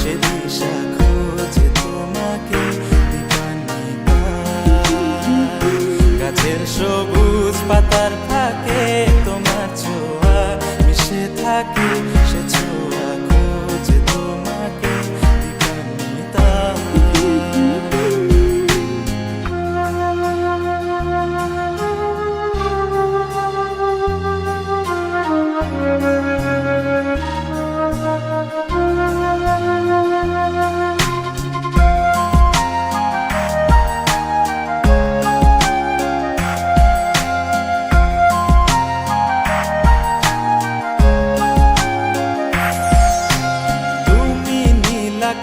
সে দিশা খোঁজে তোমাকে কাছের সবুজ পাতার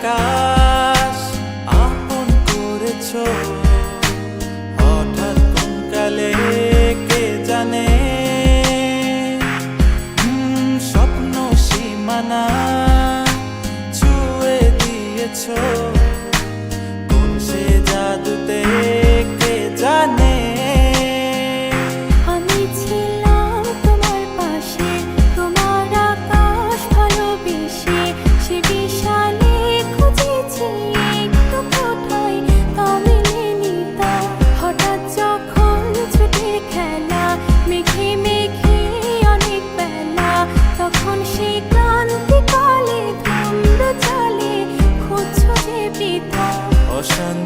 cara.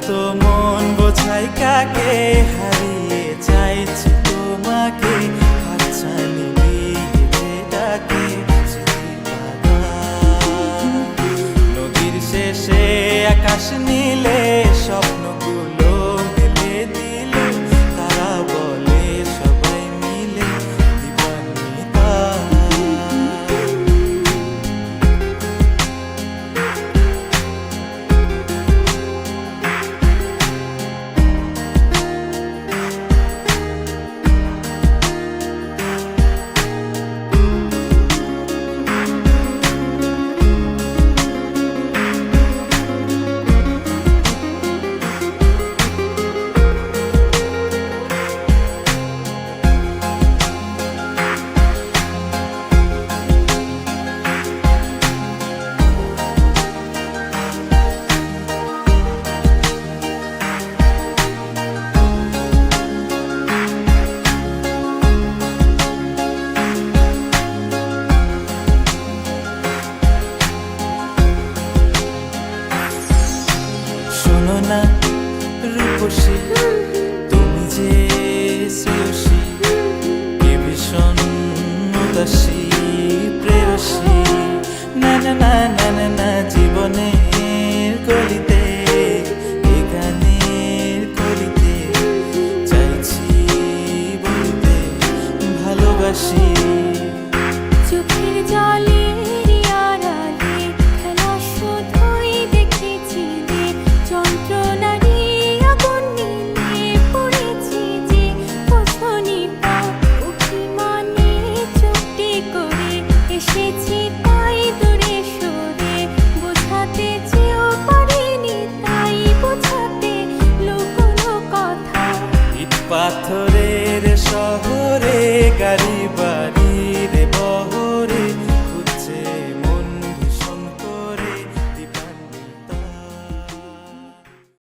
তো মন বোঝাই কাকে হারিয়ে চাইছি তোমাকে। হাতছানি ডাকে নদীর শেষে আকাশ নীলে খুশি তুমি যে শ্রেয়সী, কে ভীষণ উদাসী, প্রেয়সী। না না না না না না, জীবনের গলিতে গানের করিতে চাইছি বলিতে ভালোবাসি।